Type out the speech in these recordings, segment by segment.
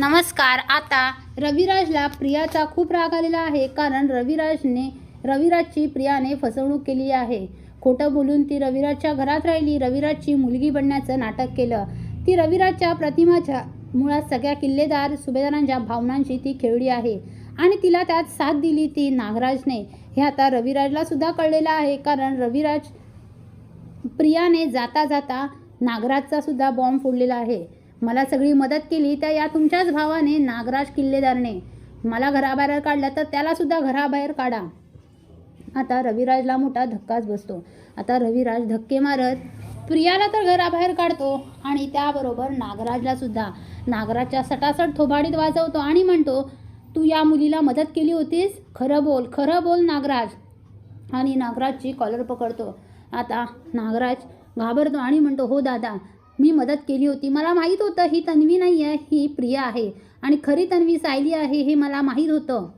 नमस्कार आता रविराजला प्रियाचा खूप राग आलेला आहे कारण रविराजने रविराजची प्रियाने फसवणूक केली आहे. खोटं बोलून ती रविराजच्या घरात राहिली. रविराजची मुलगी बनण्याचं नाटक केलं. ती रविराजच्या प्रतिमाच्या मुळात सगळ्या किल्लेदार सुभेदारांच्या भावनांशी ती खेळली आहे आणि तिला त्यात साथ दिली ती नागराजने. हे आता रविराजला सुद्धा कळलेलं आहे कारण रविराज प्रियाने जाता जाता नागराजचा सुद्धा बॉम्ब फोडलेला आहे. मला सगळी मदत केली त्या या तुमच्याच भावाने नागराज किल्लेदारने. मला घराबाहेर काढलं तर त्यालासुद्धा घराबाहेर काढा. आता रविराजला मोठा धक्काच बसतो. आता रविराज धक्के मारत प्रियाला तर घराबाहेर काढतो आणि त्याबरोबर नागराजला सुद्धा. नागराजच्या सटासट थोबाडीत वाजवतो आणि म्हणतो तू या मुलीला मदत केली होतीस? खरं बोल खरं बोल नागराज. आणि नागराजची कॉलर पकडतो. आता नागराज घाबरतो आणि म्हणतो हो दादा मी मदत केली होती. मला माहीत होतं ही तन्वी नाही आहे ही प्रिया आहे आणि खरी तन्वी सायली आहे हे मला माहीत होतं.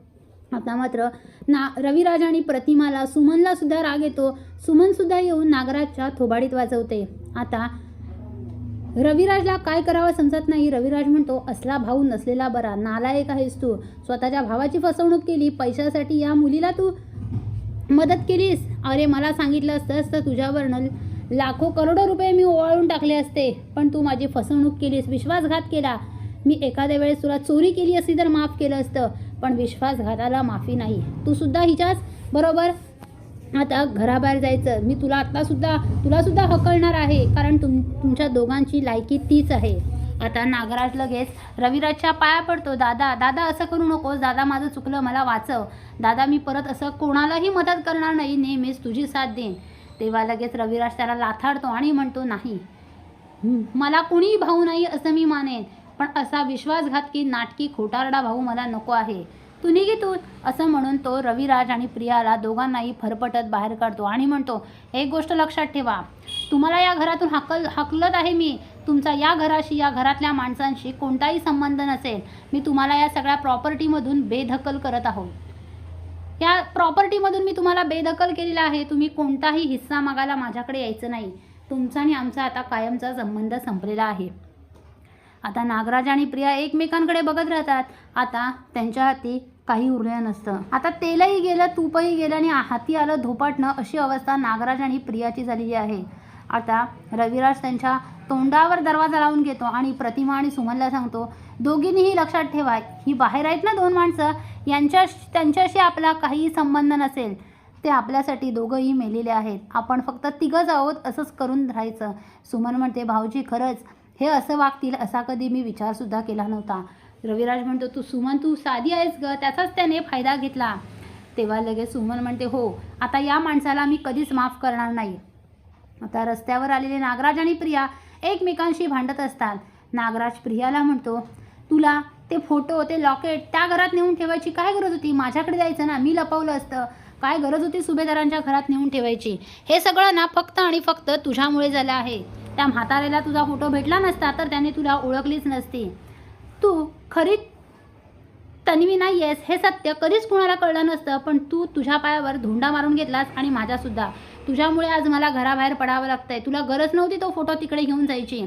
आता मात्र ना रविराज आणि प्रतिमाला सुमनला सुद्धा राग येतो. सुमनसुद्धा येऊन नागराजच्या थोबाडीत वाजवते. आता रविराजला काय करावं समजत नाही. रविराज म्हणतो असला भाऊ नसलेला बरा नालायक आहेस तू. स्वतःच्या भावाची फसवणूक केली पैशासाठी या मुलीला तू मदत केलीस? अरे मला सांगितलं असतंस तर तुझ्यावरनं लाखो करोडो रुपये मी ओवाळून टाकले असते. पण तू माझी फसवणूक केलीस विश्वासघात केला. मी एखाद्या वेळेस तुला चोरी केली असती तर माफ केलं असतं पण विश्वासघाताला माफी नाही. तू सुद्धा हिच्याच बरोबर आता घराबाहेर जायचं. मी तुला आत्तासुद्धा तुलासुद्धा हकलणार आहे. कारण तुम तुमच्या दोघांची लायकी तीच आहे. आता नागराज लगेच रविराजच्या पाया पडतो. दादा दादा असं करू नकोस. दादा माझं चुकलं मला वाचव. दादा मी परत असं कोणालाही मदत करणार नाही. नेहमीच तुझी साथ देईन. तेव्हा लगेच रविराज त्याला लाथाडतो आणि म्हणतो नाही. मला कुणीही भाऊ नाही असं मी मानेन. पण असा विश्वासघातकी नाटकी खोटारडा भाऊ मला नको आहे. तू निघितून असं म्हणून तो रविराज आणि प्रियाला दोघांनाही फरफटत बाहेर काढतो आणि म्हणतो एक गोष्ट लक्षात ठेवा. तुम्हाला या घरातून हाकल हाकलत आहे मी. तुमचा या घराशी या घरातल्या माणसांशी कोणताही संबंध नसेल. मी तुम्हाला या सगळ्या प्रॉपर्टीमधून बेदखल करत आहोत. त्या प्रॉपर्टीमधून मी तुम्हाला बेदखल केलेला आहे. तुम्ही कोणताही हिस्सा मागायला माझ्याकडे यायचं नाही. तुमचा आणि आमचा आता कायमचा संबंध संपलेला आहे. आता नागराज आणि प्रिया एकमेकांकडे बघत राहतात. आता त्यांच्या हाती काही उरलं नसतं. आता तेलही गेलं तूपही गेलं आणि हाती आलं धोपाटणं अशी अवस्था नागराज आणि प्रियाची झालेली आहे. आता रविराज त्यांच्या तोंडावर दरवाजा लावून घेतो आणि प्रतिमा आणि सुमनला सांगतो दोघींनीही लक्षात ठेवा. ही बाहेर आहेत ना दोन माणसं? यांच्या त्यांच्याशी आपला काहीही संबंध नसेल ते आपल्यासाठी दोघंही मेलेले आहेत. आपण फक्त तिघंच आहोत असंच करून राहायचं. सुमन म्हणते भाऊजी खरंच हे असं वागतील असा कधी मी विचारसुद्धा केला नव्हता. रविराज म्हणतो तू सुमन तू साधी आहेस ग त्याचाच त्याने फायदा घेतला. तेव्हा लगेच सुमन म्हणते हो आता या माणसाला मी कधीच माफ करणार नाही. आता रस्त्यावर आलेले नागराज आणि प्रिया एकमेकांशी भांडत असतात. नागराज प्रियाला म्हणतो तुला ते फोटो ते लॉकेट त्या घरात नेऊन ठेवायची काय गरज होती? माझ्याकडे जायचं ना. मी लपवलं असतं. काय गरज होती सुभेदारांच्या घरात नेऊन ठेवायची? हे सगळं ना फक्त आणि फक्त तुझ्यामुळे झालं आहे. त्या म्हाताऱ्याला तुझा फोटो भेटला नसता तर त्याने तुला ओळखलीच नसती. तू खरी तन्वी नाही आहेस हे सत्य कधीच कुणाला कळलं नसतं पण तू तुझ्या पायावर धोंडा मारून घेतलास आणि माझ्यासुद्धा. तुझ्यामुळे आज मला घराबाहेर पडावं लागतंय. तुला गरज नव्हती तो फोटो तिकडे घेऊन जायची.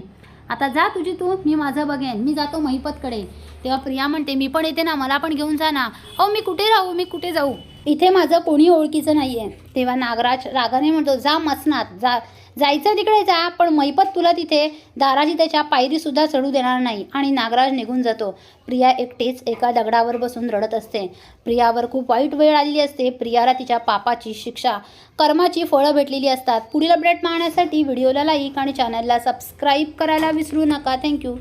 आता जा तुझी तू मी माझं बघेन मी जातो महिपतकडे. तेव्हा प्रिया म्हणते मी पण येते ना मला पण घेऊन जा ना. अहो मी कुठे राहू मी कुठे जाऊ? इथे माझं कोणी ओळखीचं नाही आहे तेव्हा नागराज रागाने म्हणतो जा मसनात जा जायचं तिकडे जा पण मैपत तुला तिथे दाराजी त्याच्या पायरीसुद्धा चढू देणार नाही. आणि नागराज निघून जातो. प्रिया एकटीच एका दगडावर बसून रडत असते. प्रियावर खूप वाईट वेळ आलेली असते. प्रियाला तिच्या पापाची शिक्षा कर्माची फळं भेटलेली असतात. पुढील अपडेट पाहण्यासाठी व्हिडिओला लाईक आणि चॅनलला सबस्क्राईब करायला विसरू नका. थँक्यू.